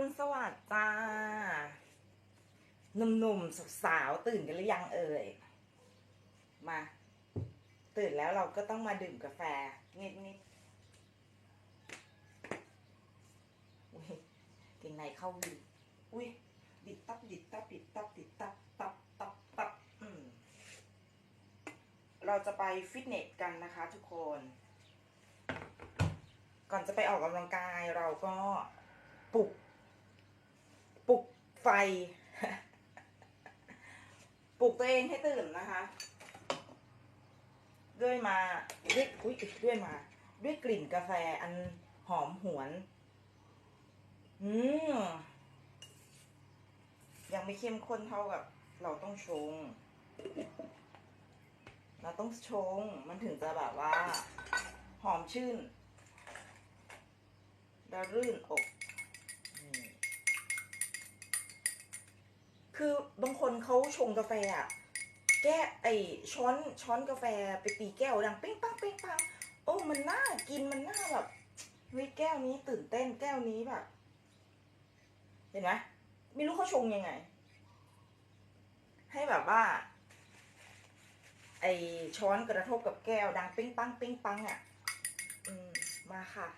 รุณสวัสดิ์จ้าหนุ่มๆสาวๆตื่นกันหรือยังเอ่ย มา ตื่นแล้วเราก็ต้องมาดื่มกาแฟนิดๆอุ้ยกินในเข้าวิอุ้ยดิดตับดิดตับดิดตับดิดตับตับตับตับอืมเราจะไปฟิตเนสกันนะคะทุกคน ก่อนจะไปออกกำลังกายเราก็ปลุก ไฟ ปลุกตัวเองให้ตื่นนะคะ ด้วยมาด้วยอุ้ยด้วยมา ด้วยกลิ่นกาแฟอันหอมหวน อืมยังไม่เข้มข้นเท่ากับ เราต้องชง เราต้องชง มันถึงจะแบบว่า หอมชื่นแล้วรื่นอก คือบางคนเขาชงกาแฟอะแก้ไอช้อนช้อนกาแฟไปตีแก้วดังเป้งปังเป้งปังโอ้มันน่ากินมันน่าแบบเฮ้ยแก้วนี้ตื่นเต้นแก้วนี้แบบ เห็นไหมไม่รู้เขาชงยังไง ให้แบบว่า ไอช้อนกระทบกับแก้วดังเป้งปังเป้งปังอะ อืม มาค่ะ